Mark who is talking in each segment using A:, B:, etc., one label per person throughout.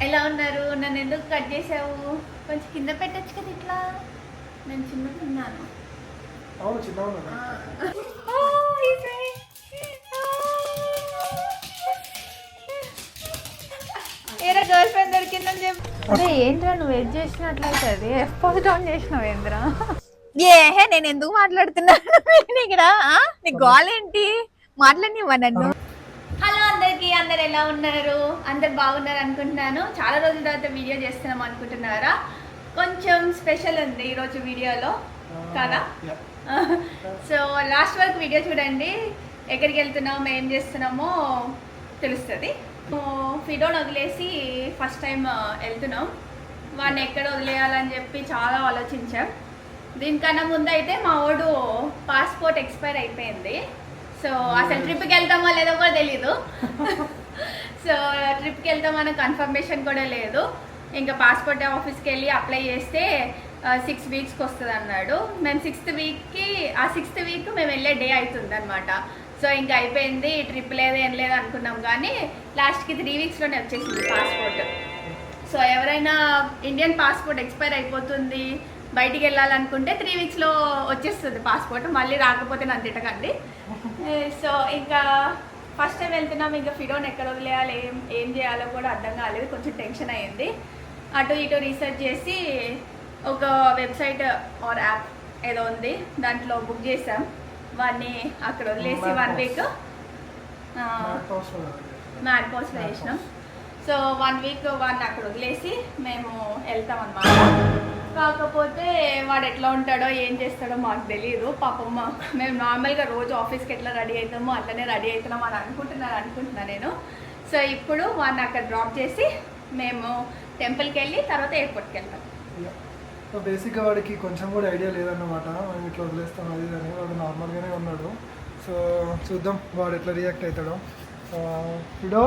A: ఎలా ఉన్నారు? నన్ను ఎందుకు కట్ చేసావు కొంచెం కింద పెట్టచ్చు కదా ఇట్లా. నేను చిన్నగా ఉన్నాను.
B: అవును చిన్న ఉన్నా
A: ఏరా గర్ల్ ఫ్రెండ్ దొరికిందని చెప్పి. ఏంద్రా నువ్వు వెయిట్ చేసినట్లయితే ఎఫ్ పాజిటివ్ చేసినావు ఏంద్రా? ఏ నేను ఎందుకు మాట్లాడుతున్నాను ఇక్కడ? నీ గోల్ ఏంటి మాట్లాడినివ్వ నన్ను? అందరు ఎలా ఉన్నారు? అందరు బాగున్నారు అనుకుంటున్నాను. చాలా రోజుల తర్వాత వీడియో చేస్తున్నాం అనుకుంటున్నారా? కొంచెం స్పెషల్ ఉంది ఈరోజు వీడియోలో. కదా? సో లాస్ట్ వరకు వీడియో చూడండి. ఎక్కడికి వెళ్తున్నాము ఏం చేస్తున్నామో తెలుస్తుంది. ఫిడోని వదిలేసి ఫస్ట్ టైం వెళ్తున్నాం. వాడిని ఎక్కడ వదిలేయాలని చెప్పి చాలా ఆలోచించాం. దీనికన్నా ముందు అయితే మా వాడు పాస్పోర్ట్ ఎక్స్పైర్ అయిపోయింది. సో అసలు ట్రిప్కి వెళ్తామో లేదో కూడా తెలీదు. సో ట్రిప్కి వెళ్తామన్న కన్ఫర్మేషన్ కూడా లేదు. ఇంకా పాస్పోర్ట్ ఆఫీస్కి వెళ్ళి అప్లై చేస్తే సిక్స్ వీక్స్కి వస్తుంది అన్నాడు. మేము సిక్స్త్ వీక్కి ఆ సిక్స్త్ వీక్ మేము వెళ్ళే డే అవుతుంది అనమాట సో ఇంకా అయిపోయింది ట్రిప్ లేదు ఏం లేదు అనుకున్నాం కానీ లాస్ట్కి త్రీ వీక్స్లోనే వచ్చేసింది పాస్పోర్ట్ సో ఎవరైనా ఇండియన్ పాస్పోర్ట్ ఎక్స్పైర్ అయిపోతుంది బయటికి వెళ్ళాలనుకుంటే త్రీ వీక్స్లో వచ్చేస్తుంది పాస్పోర్ట్ మళ్ళీ రాకపోతే నన్ను తిట్టకండి. సో ఇంకా ఫస్ట్ టైం వెళ్తున్నాం ఇంకా ఫిడోన్ ఎక్కడ వదిలేయాలి ఏం ఏం చేయాలో కూడా అర్థం కాలేదు. కొంచెం టెన్షన్ అయ్యింది. అటు ఇటు రీసెర్చ్ చేసి ఒక వెబ్సైట్ ఆర్ యాప్ ఏదో ఉంది దాంట్లో బుక్ చేసాం వాడిని అక్కడ వదిలేసి వన్ వీక్ మ్యాడ్ పాస్లో చేసినాం. సో వన్ వీక్ వాడిని అక్కడ వదిలేసి మేము వెళ్తాం అన్నమాట. కాకపోతే వాడు ఎట్లా ఉంటాడో ఏం చేస్తాడో మాకు తెలియదు పాపమ్మ మేము నార్మల్గా రోజు ఆఫీస్కి ఎట్లా రెడీ అవుతామో అట్లనే రెడీ అవుతున్నాం అని అనుకుంటున్నాను అనుకుంటున్నా నేను. సో ఇప్పుడు వాడిని అక్కడ డ్రాప్ చేసి మేము టెంపుల్కి వెళ్ళి తర్వాత ఎయిర్పోర్ట్కి వెళ్తాం.
B: సో బేసిక్గా వాడికి కొంచెం కూడా ఐడియా లేదన్నమాట. మేము ఇట్లా వదిలేస్తాం అది అని. వాడు నార్మల్గానే ఉన్నాడు. సో చూద్దాం వాడు ఎట్లా రియాక్ట్ అవుతాడో. ఇడో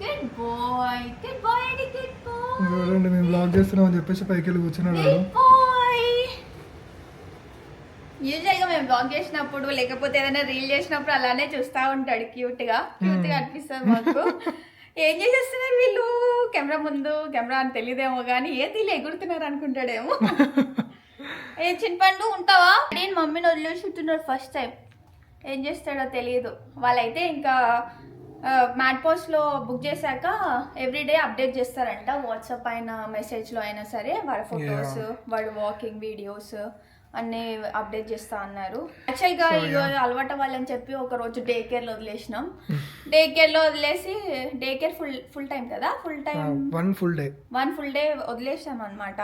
A: గుడ్ బాయ్ గుడ్ బాయ్ అండి గుడ్ బాయ్
B: చూడండి మేము బ్లాగ్ చేస్తున్నాం అని చెప్పేసి పైకి వెళ్ళి కూర్చున్నాడు వాడు.
A: యూజువల్గా మేము బ్లాగ్ చేసినప్పుడు లేకపోతే ఏదైనా రీల్ చేసినప్పుడు అలానే చూస్తూ ఉంటాడు క్యూట్గా. క్యూట్గా అనిపిస్తుంది మాకు. ఏం చేసేస్తున్నారు వీళ్ళు? కెమెరా ముందు కెమెరా అని తెలియదేమో కానీ ఏ తీలు ఎగురుతున్నారు అనుకుంటాడేమో. ఏ చిన్నపండు ఉంటావా? నేను మమ్మీని వదిలేసుకుంటున్నాడు ఫస్ట్ టైం ఏం చేస్తాడో తెలియదు. వాళ్ళైతే ఇంకా మ్యాట్ పోస్ట్లో బుక్ చేశాక ఎవ్రీడే అప్డేట్ చేస్తారంట వాట్సాప్ అయినా మెసేజ్లో అయినా సరే వాళ్ళ ఫొటోస్ వాడు వాకింగ్ వీడియోస్. అన్ని అప్డేట్ చేస్తా అన్నారు. యాక్చువల్గా
B: yeah.
A: అలవాటు వాళ్ళని చెప్పి ఒక రోజు డే కేర్లో వదిలేసినాం. డే కేర్లో వదిలేసి day care full full time కదా? Full time
B: one full day
A: one full day వదిలేసాం అనమాట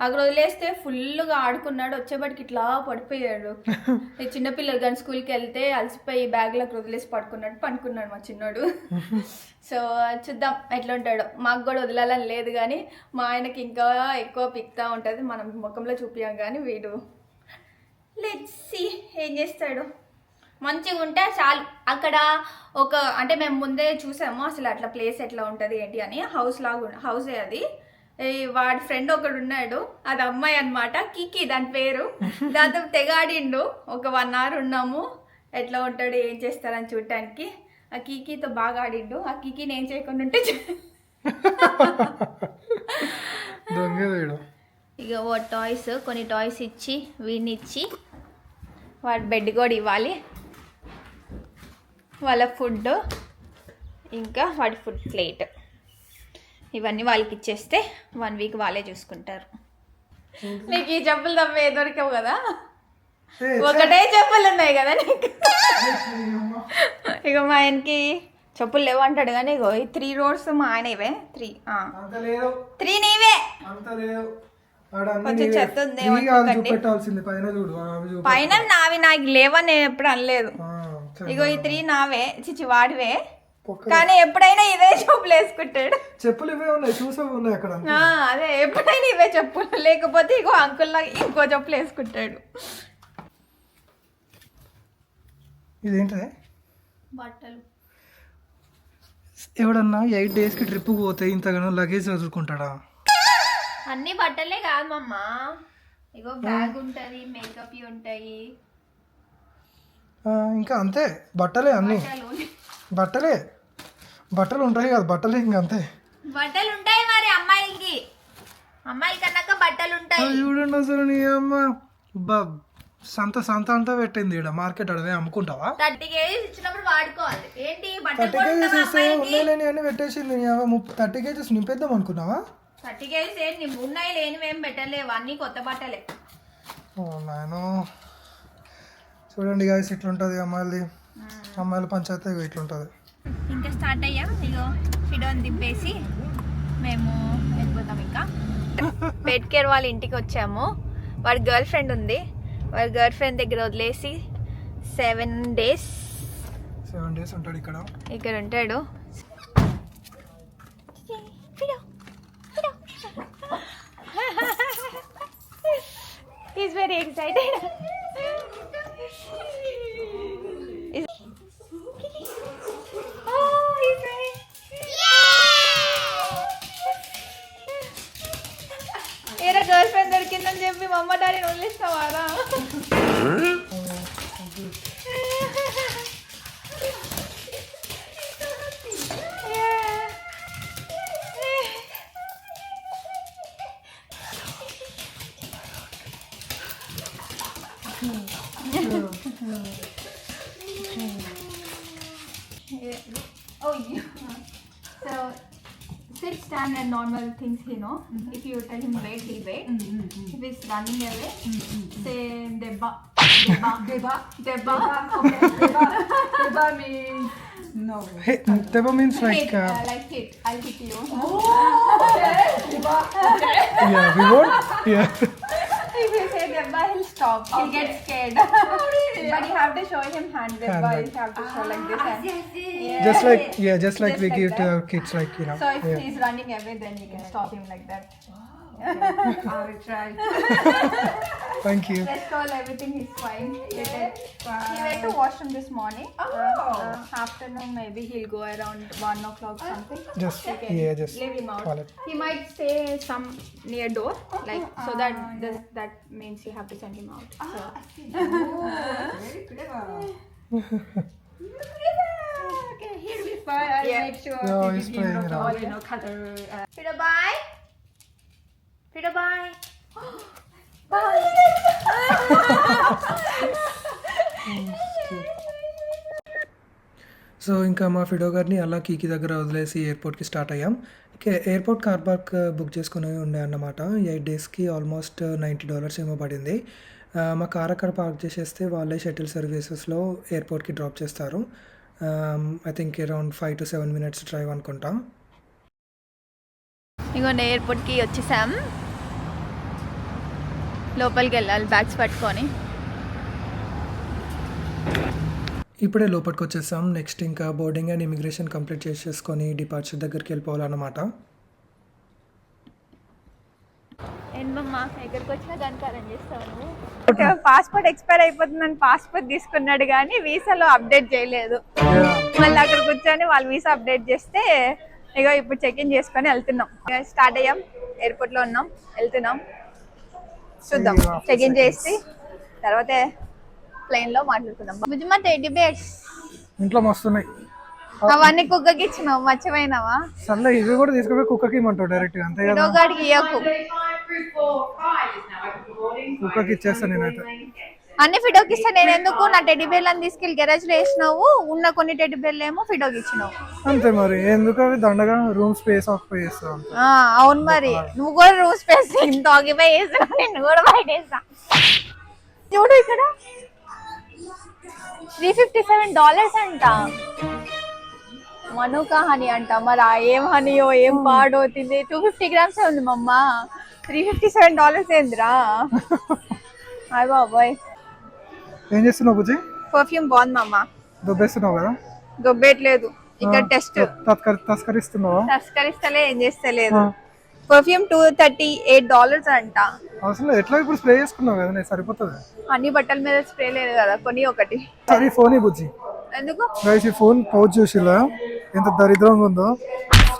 A: అక్కడ వదిలేస్తే ఫుల్గా ఆడుకున్నాడు వచ్చేపటికి ఇట్లా పడిపోయాడు. ఈ చిన్నపిల్లలు కానీ స్కూల్కి వెళ్తే అలసిపోయి బ్యాగ్లో వదిలేసి పడుకున్నాడు పడుకున్నాడు మా చిన్నోడు. సో చూద్దాం ఎట్లా ఉంటాడో. మాకు కూడా వదలాలని లేదు కానీ మా ఆయనకి ఇంకా ఎక్కువ పిక్తా ఉంటుంది. మనం ముఖంలో చూపించాం కానీ వీడు. లెట్స్ సి ఏం చేస్తాడు. మంచిగా ఉంటే చాలు. అక్కడ ఒక అంటే మేము ముందే చూసాము అసలు అట్లా ప్లేస్ ఎట్లా ఉంటుంది ఏంటి అని. హౌస్ లాగా హౌసే అది. వాడి ఫ్రెండ్ ఒకడు ఉన్నాడు. అది అమ్మాయి అనమాట కికి దాని పేరు. దాంతో తెగాడిండు ఒక వన్ అవర్ ఉన్నాము. ఎట్లా ఉంటాడు ఏం చేస్తారని చూడటానికి ఆ కీకీతో బాగా ఆడిండు. ఆ కీకీని ఏం చేయకుండా ఉంటే
B: దొంగ
A: ఇక ఓ టాయ్స్ కొన్ని టాయ్స్ ఇచ్చి వీడిని ఇచ్చి వాడి బెడ్ కూడా ఇవ్వాలి. వాళ్ళ ఫుడ్ ఇంకా వాడి ఫుడ్ ప్లేట్. ఇవన్నీ వాళ్ళకి ఇచ్చేస్తే వన్ వీక్ వాళ్ళే చూసుకుంటారు. నీకు ఈ చెప్పులు తప్ప ఏ దొరికావు కదా? ఒకటే చెప్పులు ఉన్నాయి కదా నీకు? ఇక మా ఆయనకి చెప్పులు లేవు అంటాడు కానీ ఇగో ఈ త్రీ రోడ్స్ మా ఆయన ఇవే. త్రీ
B: అంత లేదు
A: త్రీ నీవే. కొంచెం. చెత్త ఉంది,
B: పైన
A: నావి నాకు లేవని నేను ఎప్పుడు అనలేదు. ఇగో ఈ త్రీ నావే. చిచి వాడివే. కానీ ఎప్పుడైనా ఇదే చెప్పులు వేసుకుంటాడు.
B: చెప్పులు ఇవే ఉన్నాయి చూసే ఉన్నాయి అక్కడ
A: ఆ, అదే. ఎప్పుడైనా ఇవే చెప్పులు. లేకపోతే ఇగో అంకుల్ లాగా ఇంకో చెప్పులు వేసుకుంటాడు.
B: ఇదేంటది?
A: బట్టలు.
B: ఎవడన్నా ఎయిట్ డేస్కి ట్రిప్ పోతే ఇంతగానో లగేజ్ చదువుకుంటాడా
A: అన్ని బట్టలే కాదు మమ్మ ఇగో బ్యాగ్ ఉంటది. మేకప్ ఉంటాయి
B: ఇంకా అంతే. బట్టలే అన్నీ.
A: బట్టలు
B: బట్టలే. ఉంటాయి కదా బట్టలే ఇంకా అంతే.
A: బట్టలు ఉంటాయి మరి అమ్మాయిలకి. అమ్మాయిలకి అన్నాక బట్టలు ఉంటాయి
B: చూడండి అసలు నీ అమ్మ. సంత సంత అంతా పెట్టింది ఇక్కడ మార్కెట్ అడవే అమ్ముకుంటావా?
A: థర్టీ కేజీస్ ఇచ్చినప్పుడు వాడుకోవాలి. ఏంటి
B: థర్టీ కేజీస్ ఇస్తే
A: అమ్మాయిలకి?
B: ఉన్నాయి లేని అన్ని పెట్టేసింది థర్టీ కేజీస్ నింపేద్దాం అనుకున్నావా?
A: థర్టీ కేజీస్ ఏంటి ఉన్నాయి లేనివి పెట్టలేవు అన్ని కొత్త బట్టలే.
B: ఓ నాయనో. చూడండి గాయస్ ఇట్లుంటుంది అమ్మాయిలది అమ్మాయిల పంచాయతీ ఇట్లుంటుంది.
A: ఇంకా స్టార్ట్ అయ్యాం. ఇగో ఫిడోని దింపేసి మేము వెళ్ళిపోతాం ఇంకా. పెట్ కేర్ వాళ్ళ ఇంటికి వచ్చాము. వాడి గర్ల్ ఫ్రెండ్ ఉంది. వాడి గర్ల్ ఫ్రెండ్ దగ్గర వదిలేసి సెవెన్ డేస్
B: సెవెన్ డేస్ ఉంటాడు ఇక్కడ.
A: ఇక్కడ ఉంటాడు. ఈస్ వెరీ ఎక్సైటెడ్ ఏరా గర్ల్ ఫ్రెండ్ దొరికిందని చెప్పి మా అమ్మ డాడీని వదిలేస్తావారా? things you know. Mm-hmm. If you tell him wait, he wait. Mm-hmm, mm-hmm. If he's running away, say deba, deba, deba, deba. Okay, deba, deba means.
C: No.
B: Hey, Teba means like.
A: Hit,
B: uh,
A: uh, like hit. I'll hit you.
B: Oh, okay. Deba. Okay. Yeah, we won't. Yeah.
A: if you say Deba, he'll stop. He'll get scared. Oh, but you have to show him handbag.
B: Hand Why
A: you have to show ah, like this? Ah, yeah.
B: Just like yeah, just like
A: just
B: we
A: like
B: give
A: that.
B: to our kids, like you know.
A: So if yeah. he's running away, then you can stop him like that.
C: I'll try.
B: Thank you.
A: Let's call everything is fine. Yeah. Uh, he went to wash him this morning.
C: Oh.
A: Uh, uh, afternoon, maybe he'll go around 1 o'clock uh, something.
B: Just,
A: okay.
B: yeah, just
A: leave him out. He might stay some near door, like, so that ah, this, that means you have to send him out. Ah, so.
C: Ah, oh, very clever.
A: okay, he'll be fine. I'll
C: yeah.
A: make sure
B: no, he's playing
A: all, you know, color. Uh. Bye. Peter, bye.
B: So ఇంకా మా ఫిడో గారిని అలా కీకి దగ్గర వదిలేసి ఎయిర్పోర్ట్కి start అయ్యాం. ఇక airport car park book చేసుకుని ఉండే అన్నమాట. ఎయిట్ డేస్కి ఆల్మోస్ట్ నైంటీ డాలర్స్ ఏమో పడింది. ఆ, మా కార్ అక్కడ పార్క్ చేసేస్తే వాళ్ళే షటిల్ సర్వీసెస్లో ఎయిర్పోర్ట్కి డ్రాప్ చేస్తారు. I think around five to seven minutes drive అనుకుంటా.
A: ఇగోండి ఎయిర్పోర్ట్కి వచ్చేసాం. లోపలికి వెళ్ళాలి బ్యాగ్స్ పట్టుకొని.
B: ఇప్పుడే లోపలికి వచ్చేసాం నెక్స్ట్ ఇంకా బోర్డింగ్ అండ్ ఇమిగ్రేషన్ కంప్లీట్ చేసేసుకొని డిపార్చర్ దగ్గరికి వెళ్ళిపోవాలన్నమాట.
A: పాస్పోర్ట్ ఎక్స్పైర్ అయిపోతుందని పాస్పోర్ట్ తీసుకున్నాడు కానీ వీసాలో అప్డేట్ చేయలేదు. మళ్ళీ అక్కడ కూర్చొని వాళ్ళు వీసా అప్డేట్ చేస్తే ఇగో ఇప్పుడు చెక్ ఇన్ చేసుకొని వెళ్తున్నాం. స్టార్ట్ అయ్యాం ఎయిర్పోర్ట్లో ఉన్నాం వెళ్తున్నాం. చూద్దాం. చెక్ ఇన్ చేసి తర్వాత ప్లేన్లో మాట్లాడుకుందాం బుజ్జిమా టెడ్డీ బేర్స్
B: ఇంట్లో మస్తున్నాయి.
A: అవన్నీ కుక్కకి ఇచ్చినావు మర్చిపోయినావా?
B: సర్లే ఇవి కూడా తీసుకుపోయి కుక్కకి ఇమ్మంటావు డైరెక్ట్గా అంతే కదా?
A: ఇడోగాడికి ఇయ్యకు.
B: కుక్కకి ఇచ్చేస్తాను నేనైతే.
A: అన్ని ఫిడోకి ఇస్తే. నేను ఎందుకు నా టెడ్డీ బేర్లను తీసుకెళ్ళి గెరాజ్లో వేసినావు? ఉన్న కొన్ని టెడ్డీ బేర్లు ఏమో ఫిడోకి ఇచ్చినావు.
B: అంతే మరి. ఎందుకు అవి దండగా రూమ్ స్పేస్ ఆక్యుపై చేస్తావు
A: ఆ, అవును మరి. నువ్వు కూడా రూమ్ స్పేస్ ఇంత ఆగిపోయి వేసినావు నేను కూడా బయట వేసా చూడు ఇక్కడ. త్రీ ఫిఫ్టీ సెవెన్ డాలర్స్ అంట. మనుకా హనీ అంట. మరి ఆ ఏం హనీయో ఏం పాడో తింది. టూ ఫిఫ్టీ గ్రామ్స్ ఉంది మమ్మ? త్రీ ఫిఫ్టీ సెవెన్ డాలర్స్ ఏందిరా? అయ్య బాబాయ్.
B: ఏం చేస్తున్నావు బుజ్జి?
A: పర్ఫ్యూమ్ బాగుంది మమ్మ
B: దుబ్బేస్తున్నావు కదా?
A: దొబ్బేట్లేదు ఇక్కడ టెస్ట్
B: తస్కరి తస్కరిస్తున్నావా?
A: తస్కరిస్తలే ఏం చేస్తలేదు. Perfume two thirty eight dollars అంట.
B: అవసరం ఎట్లా ఇప్పుడు స్ప్రే చేసుకున్నావు కదా? నేను సరిపోతుంది?
A: అన్ని బట్టల మీద స్ప్రే లేదు కదా? కొని ఒకటి.
B: సరే ఫోన్ బుజ్జి.
A: ఎందుకు?
B: ఈ ఫోన్ పౌచ్ చూసిలా? ఎంత దరిద్రంగా ఉందో.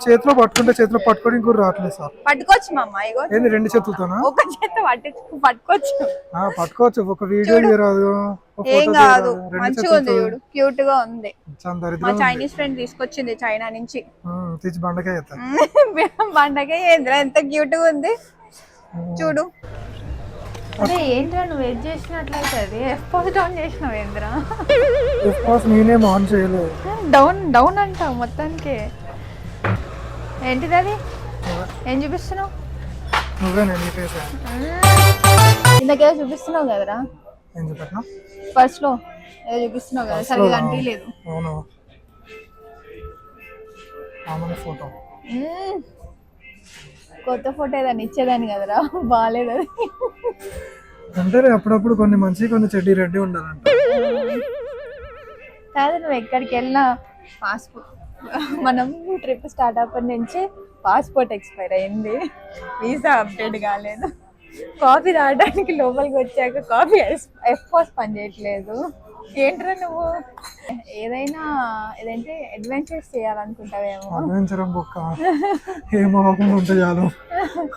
B: చేతిలో పట్టుకుంటే చేతిలో పట్టుకోవడం కూడా రావట్లేదు సార్.
A: పట్టుకోవచ్చు మా అమ్మ ఇగో
B: ఏంది రెండు చేతులతోనా?
A: ఒక చేత పట్టు పట్టుకోవచ్చు.
B: ఆ, పట్టుకోవచ్చు. ఒక వీడియో ఒక
A: ఏం
B: ఫోటో
A: కాదు. మంచిగా ఉంది చూడు. క్యూట్గా ఉంది. మా చైనీస్ ఫ్రెండ్ తీసుకొచ్చింది చైనా నుంచి.
B: బండకాయ
A: ఏంద్రా ఎంత క్యూట్గా ఉంది చూడు. అదే ఏంట్రా నువ్వు వెయిట్ చేసినట్లయితే పాస్ డౌన్ చేసినావు ఏంద్రా?
B: ఎఫ్ పాస్ నేనేం ఆన్ చేయలేదు.
A: డౌన్ డౌన్ అంటావు మొత్తానికి. ఏంటిది అది? ఏం చూపిస్తున్నావు? ఇందాకేదో చూపిస్తున్నావు కదరా? ఫస్ట్లో ఏదో చూపిస్తున్నావు కదా కనిపించలేదు.
B: అవును. ఆమె ఫోటో.
A: కొత్త ఫోటో ఏదైనా ఇచ్చేదాన్ని కదరా? బాగాలేదు అది.
B: అంటే అప్పుడప్పుడు కొన్ని మంచి కొన్ని చెడ్డి రెడ్డి ఉండాలంట.
A: కాదు నువ్వు ఎక్కడికి వెళ్ళినా పాస్పోర్ట్ మనం ట్రిప్ స్టార్ట్ అప్పటి నుంచి పాస్పోర్ట్ ఎక్స్పైర్ అయింది. వీసా అప్డేట్ కాలేదు. కాఫీ తాగడానికి లోపలికి వచ్చాక కాఫీ ఎఫ్ పాస్ పని చేయట్లేదు. ఏంట్రా నువ్వు? ఏదైనా ఏదంటే అడ్వెంచర్స్ చేయాలనుకుంటావేమో.
B: అడ్వెంచర్ బొక్క? ఏం అవ్వకుండా ఉంటే చాలు.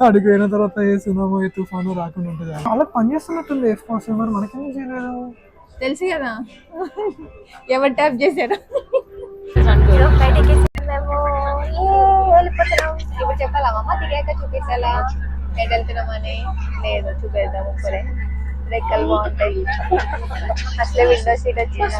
B: అడిగి పోయిన తర్వాత ఏ సునామో ఏ తుఫాను రాకుండా ఉంటే చాలు. అలా పని చేస్తున్నట్టుంది ఎఫ్ పాస్ మరి మనకేం చేయలేదు?
A: తెలుసు కదా. ఎవరు ట్యాప్ చేశారు? మేము వెళ్ళిపోతున్నాం ఇప్పుడు చెప్పాలా అమ్మ దిగాక చూపించాలా ఎటు వెళ్తున్నామని లేదు చూపేద్దాం రెక్కలు బాగుంటాయి అసలే విండో సీట్ వచ్చింది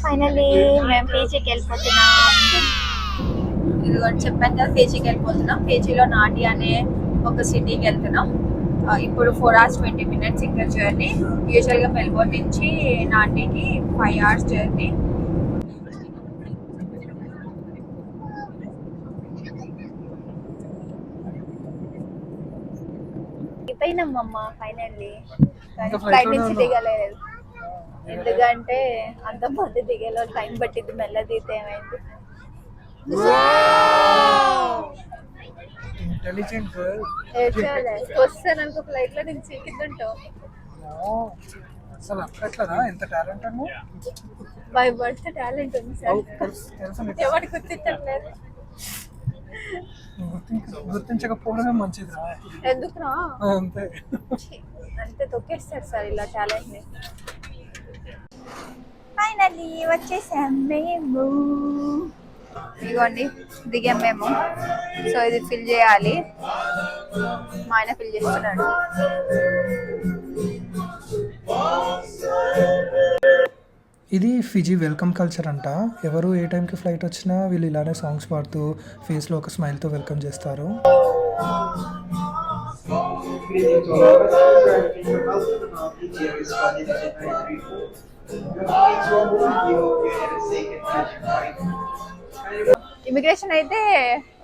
A: ఫైనలీ మేము పీజీకి వెళ్ళిపోతున్నాం ఇదిగోండి చెప్పాను కదా పీజీకి వెళ్ళిపోతున్నాం పీజీలో నాటి అనే ఒక సిటీకి వెళ్తున్నాం. ఇప్పుడు ఫోర్ అవర్స్ ట్వంటీ మినిట్స్ ఇంకా జర్నీ యూజువల్గా మెల్బోర్న్ నుంచి నాటికి ఫైవ్ అవర్స్ జర్నీ అయిపోయినామమ్మ ఫైనల్లీ ఫ్లైట్ నుంచి. దిగలేదు. ఎందుకంటే అంతమంది దిగేలో టైం పట్టింది మెల్ల దిగితే ఏమైంది
B: ఇంటెలిజెంట్
A: వస్తాను అనుకో ఫ్లైట్లో నుంచి కింద ఉంటావు
B: అసలు అట్లట్లదా ఎంత టాలెంట్ అను
A: బై బర్త్ టాలెంట్ ఉంది సార్.
B: నీకు.
A: ఎవరికి గుర్తించట్లేదు
B: గుర్తించ- గుర్తించకపోవడమే మంచిది రా
A: ఎందుకు రా
B: అంతే
A: అంతే తొక్కేస్తారు సార్ ఇలా టాలెంట్ని ఫైనల్లీ వచ్చేసాం మేము. ఇదిగోండి దిగాం మేము. సో ఇది ఫిల్ చేయాలి. మా ఆయన ఫిల్ చేస్తున్నాడు.
B: ఇది ఫిజీ వెల్కమ్ కల్చర్ అంట. ఎవరు ఏ టైంకి ఫ్లైట్ వచ్చినా వీళ్ళు ఇలానే సాంగ్స్ పాడుతూ ఫేస్లో ఒక స్మైల్తో వెల్కమ్ చేస్తారు.
A: ఇమిగ్రేషన్ అయితే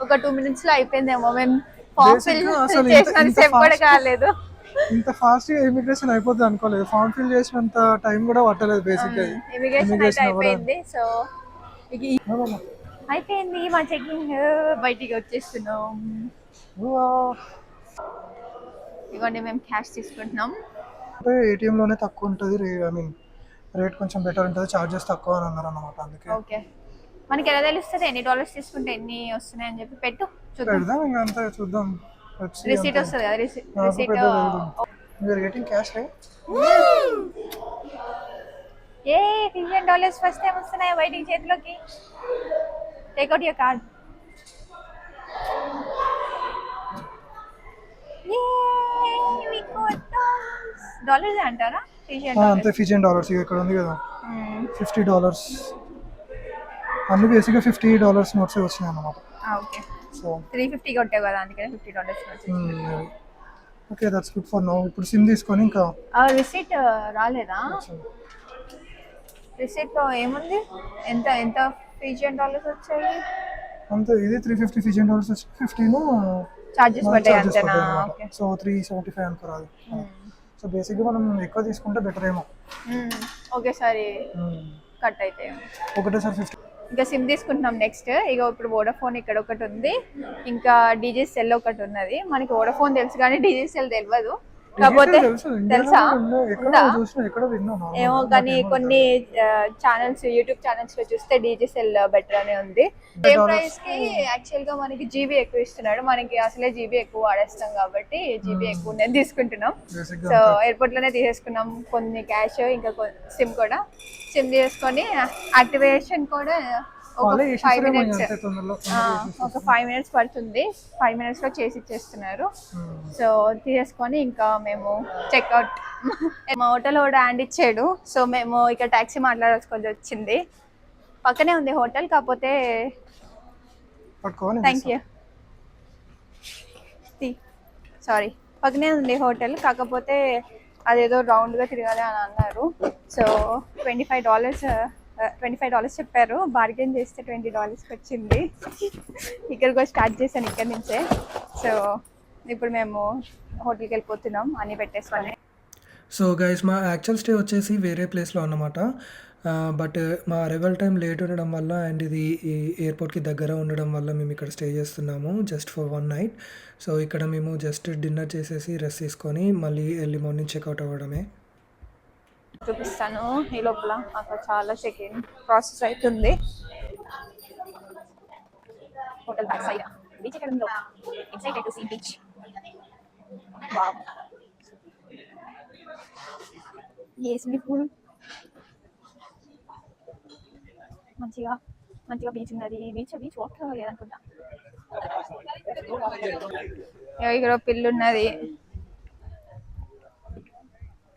A: ఒక టూ మినిట్స్లో అయిపోయిందేమో. మేము ఫామ్
B: ఫిల్గా
A: చేసిన కూడా కాలేదు.
B: ఇంత ఫాస్ట్గా ఇమిగ్రేషన్ అయిపోతుంది అనుకోలేదు. ఫామ్ ఫిల్ చేసినంత టైం కూడా పట్టలేదు బేసిక్గా
A: ఇమిగ్రేషన్ అయిపోయింది. సో అయిపోయింది మా చెకింగ్ బయటికి వచ్చేస్తున్నాం. ఇదిగోండి మేము క్యాష్ తీసుకుంటున్నాం.
B: అంటే ఏటీఎంలోనే తక్కువ ఉంటుంది ఐ మీన్ రేట్ కొంచెం బెటర్ ఉంటుంది చార్జెస్ తక్కువ అని అన్నారు అనమాట అందుకే.
A: ఓకే మనకి ఎలా తెలుస్తుంది? ఎన్ని డాలర్స్ తీసుకుంటే ఎన్ని వస్తున్నాయి అని చెప్పి పెట్టు చూద్దాం.
B: ఇంకా అంతా చూద్దాం.
A: రిసీట్. వస్తుంది కదా రిసీట్
B: గెటింగ్ క్యాష్
A: ఏ? ఫిఫ్టీన్ డాలర్స్ ఫస్ట్ టైం వస్తున్నాయి బయటికి చేతిలోకి? టేక్అవుట్ యువర్ కార్డ్ డాలర్స్ అంటారా?
B: అంతే ఫిజియన్ డాలర్స్ ఇక్కడ ఉంది కదా. ఫిఫ్టీ డాలర్స్ అన్ని బేసిక్గా ఫిఫ్టీ డాలర్స్ నోట్స్ వచ్చినాయి అన్నమాట.
A: ఓకే.
B: సో
A: త్రీ ఫిఫ్టీ కొట్టావు కదా అందుకని fifty dollars
B: okay that's good for no ఇప్పుడు సిమ్ తీసుకొని ఇంకా
A: రిసీట్ రాలేదా? రిసీట్లో ఏముంది? ఎంత ఎంత ఫిఫ్టీన్ డాలర్స్ వచ్చాయి?
B: అంతే ఇది త్రీ ఫిఫ్టీ ఫిజియన్ డాలర్స్ వచ్చి ఫిఫ్టీను
A: చార్జెస్ పడ్డాయి అంతేనా? Okay.
B: So three seventy five అనుకోరాదు so బేసిక్గా మనం ఎక్కువ తీసుకుంటే బెటర్ ఏమో.
A: ఒకేసారి
B: Hmm.
A: కట్ అయితే.
B: ఒకటేసారి ఫిఫ్టీ
A: ఇంకా సిమ్ తీసుకుంటున్నాం నెక్స్ట్ ఇక ఇప్పుడు వోడాఫోన్ ఇక్కడ ఒకటి ఉంది. ఇంకా డీజీ సెల్ ఒకటి ఉన్నది. మనకి వోడాఫోన్ తెలుసు కానీ డీజీ సెల్ తెలియదు కాకపోతే
B: తెలుసు,
A: ఏమో. కానీ కొన్ని ఛానల్స్ యూట్యూబ్ ఛానల్స్లో చూస్తే డీజీసెల్ బెటర్ అనే ఉంది. సేమ్ ప్రైస్కి యాక్చువల్గా మనకి జీబీ ఎక్కువ ఇస్తున్నాడు. మనకి అసలే జీబీ ఎక్కువ వాడేస్తాం కాబట్టి జీబీ ఎక్కువ నేను తీసుకుంటున్నాం. సో ఎయిర్పోర్ట్లోనే తీసేసుకున్నాం కొన్ని క్యాష్ ఇంకా సిమ్ కూడా. సిమ్ తీసుకొని యాక్టివేషన్ కూడా ఫైవ్ మినిట్స్ ఒక ఫైవ్ మినిట్స్ పడుతుంది. ఫైవ్ మినిట్స్లో చేసి ఇచ్చేస్తున్నారు. సో తీసేసుకొని ఇంకా మేము చెక్అవుట్ మా హోటల్ కూడా హ్యాండ్ ఇచ్చాడు. సో మేము ఇక్కడ ట్యాక్సీ మాట్లాడాల్సి వచ్చింది. పక్కనే ఉంది హోటల్ కాకపోతే థ్యాంక్ యూ సారీ పక్కనే ఉంది హోటల్ కాకపోతే అదేదో రౌండ్గా తిరగాలి అని అన్నారు. So twenty five dollars twenty five dollars చెప్పారు. బార్గెన్ చేస్తే ట్వంటీ డాలర్స్కి వచ్చింది. ఇక్కడికి కూడా స్టార్ట్ చేశాను ఇక్కడ నుంచే. సో ఇప్పుడు మేము హోటల్కి వెళ్ళిపోతున్నాం. అన్నీ పెట్టేసుకొని
B: సో గైస్ మా యాక్చువల్ స్టే వచ్చేసి వేరే ప్లేస్లో అన్నమాట. Uh, బట్ uh, మా అరైవల్ టైం లేట్ ఉండడం వల్ల అండ్ ఇది ఈ ఎయిర్పోర్ట్కి దగ్గర ఉండడం వల్ల మేము ఇక్కడ స్టే చేస్తున్నాము just for one night so ఇక్కడ మేము జస్ట్ డిన్నర్ చేసేసి రెస్ట్ తీసుకొని మళ్ళీ ఎర్లీ మార్నింగ్ చెక్అవుట్ అవ్వడమే.
A: చూపిస్తాను ఈ లోపల. అక్కడ చాలా చెక్ ఇన్ ప్రాసెస్ అవుతుంది హోటల్ బ్యాక్ సైడ్ బీచ్ ఎక్కడ ఉందో? Excited to see beach wow yes pool మంచిగా మంచిగా బీచ్ ఉన్నది. బీచ్ బీచ్ వాటర్ లేదనుకుంటా. ఇక్కడ పిల్లు ఉన్నది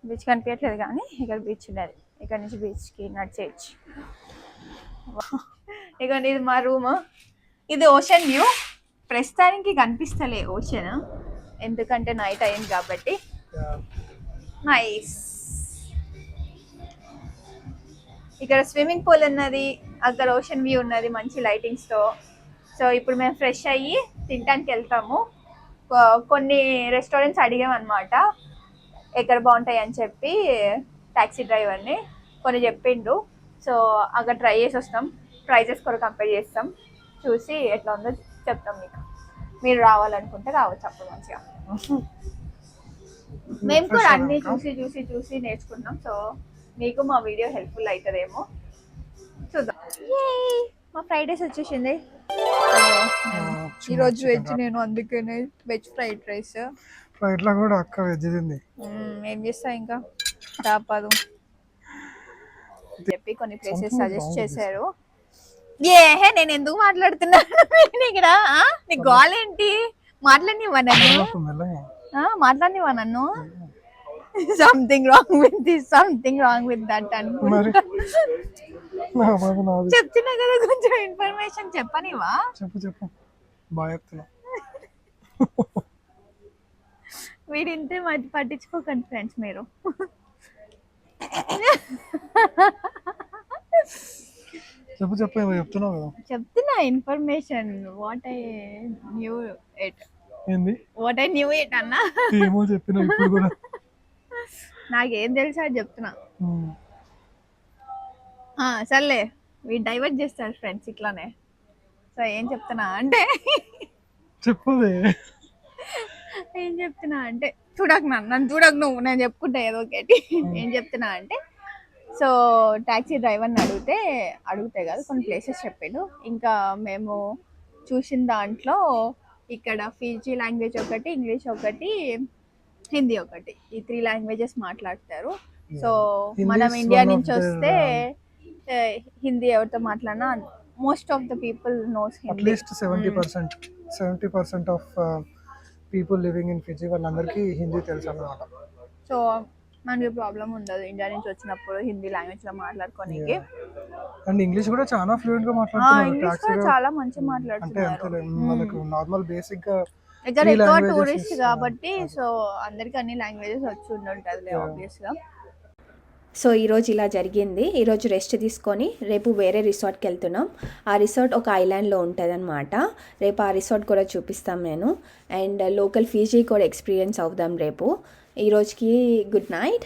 A: బీచ్ కనిపించట్లేదు కానీ ఇక్కడ బీచ్ ఉన్నది. ఇక్కడ నుంచి బీచ్కి నడిచేయచ్చు ఇక ఇది మా రూమ్. ఇది ఓషన్ వ్యూ. ప్రస్తుతానికి కనిపిస్తలే ఓషన్. ఎందుకంటే నైట్ అయింది కాబట్టి. నైస్. ఇక్కడ స్విమ్మింగ్ పూల్ ఉన్నది. అక్కడ ఓషన్ వ్యూ ఉన్నది మంచి లైటింగ్స్తో. సో ఇప్పుడు మేము ఫ్రెష్ అయ్యి తినడానికి వెళ్తాము. కొన్ని రెస్టారెంట్స్ అడిగాం అనమాట ఎక్కడ బాగుంటాయి అని చెప్పి ట్యాక్సీ డ్రైవర్ని కొన్ని చెప్పిండు. సో అక్కడ ట్రై చేసి వస్తాం. ప్రైజెస్ కూడా కంపేర్ చేస్తాం. చూసి ఎట్లా ఉందో చెప్తాం మీకు. మీరు రావాలనుకుంటే రావచ్చు అప్పుడు మంచిగా. మేము కూడా అన్ని చూసి చూసి చూసి నేర్చుకుంటాం సో మీకు మా వీడియో హెల్ప్ఫుల్ అవుతుందేమో చూద్దాం! మా ఫ్రైడేస్ వచ్చేసింది. ఈరోజు వెజ్ నేను అందుకనే వెజ్ ఫ్రైడ్ రైస్.
B: ఫ్లైట్లో కూడా అక్క వెజ్ తింది
A: ఏం చేస్తా ఇంకా? తప్పదు చెప్పి కొన్ని ప్లేసెస్ సజెస్ట్ చేశారు. ఏ నేను ఎందుకు మాట్లాడుతున్నాను నేను ఇక్కడ? నీ గోల్ ఏంటి? మాట్లాడినివా నన్ను?
B: మెల్లగా
A: ఆ, మాట్లాడినివా నన్ను? Something wrong with this something wrong with that అనుకుంటా. చెప్తున్నా కదా కొంచెం ఇన్ఫర్మేషన్ చెప్పనివా
B: చెప్పు చెప్పు. బాగా చెప్తున్నా.
A: వీడింతే మధ్య పట్టించుకోకండి ఫ్రెండ్స్ మీరు.
B: చెప్పు చెప్పు చెప్తున్నావు కదా.
A: చెప్తున్నా information what I knew it
B: ఏంది?
A: వాట్ ఐ న్యూ ఇట్ అన్నా.
B: ఏమో చెప్పినా ఇప్పుడు కూడా.
A: నాకేం తెలుసా చెప్తున్నా. సర్లే. వీ డైవర్ట్ చేస్తారు ఫ్రెండ్స్ ఇట్లానే. సో ఏం చెప్తున్నా అంటే
B: చెప్పదే
A: ఏం చెప్తున్నా అంటే చూడకు నన్ను నన్ను చూడకు నువ్వు నేను చెప్పుకుంటా ఏదో ఒకటి. ఏం చెప్తున్నా అంటే సో ట్యాక్సీ డ్రైవర్ని అడిగితే అడిగితే కాదు కొన్ని ప్లేసెస్ చెప్పాడు. ఇంకా మేము చూసిన దాంట్లో ఇక్కడ ఫీజీ లాంగ్వేజ్ ఒకటి ఇంగ్లీష్ ఒకటి హిందీ ఒకటి. ఈ త్రీ లాంగ్వేజెస్ మాట్లాడతారు. సో మనం ఇండియా నుంచి వస్తే హిందీ ఎవరితో మాట్లాడినా most of the people knows Hindi
B: at least seventy percent seventy percent of people living in Fiji వాళ్ళందరికీ హిందీ తెలుసు అన్నమాట.
A: సో మనకి ప్రాబ్లం ఉండదు. ఇండియా నుంచి వచ్చినప్పుడు హిందీ లాంగ్వేజ్లో మాట్లాడుకోనికి.
B: అండ్ ఇంగ్లీష్ కూడా చాలా
A: ఫ్లూయెంట్గా
B: మాట్లాడుతున్నారు.
A: ఇంగ్లీష్ కూడా చాలా
B: అంటే
A: మాట్లాడుతున్నారు.
B: వాళ్ళకు నార్మల్ బేసిక్గా
A: ఇక్కడ
B: three
A: ఎక్కువ టూరిస్ట్ కాబట్టి సో అందరికి అన్ని లాంగ్వేజెస్ వచ్చి ఉంటుంటది ఆబ్వియస్గా.
D: సో ఈరోజు ఇలా జరిగింది. ఈరోజు రెస్ట్ తీసుకొని రేపు వేరే రిసార్ట్కి వెళ్తున్నాం. ఆ రిసార్ట్ ఒక ఐలాండ్లో ఉంటుందన్నమాట. రేపు ఆ రిసార్ట్ కూడా చూపిస్తాం నేను. అండ్ లోకల్ ఫీజీ కూడా ఎక్స్పీరియన్స్ అవుదాం రేపు. ఈరోజుకి గుడ్ నైట్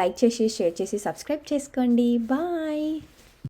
D: లైక్ చేసి షేర్ చేసి సబ్స్క్రైబ్ చేసుకోండి. బాయ్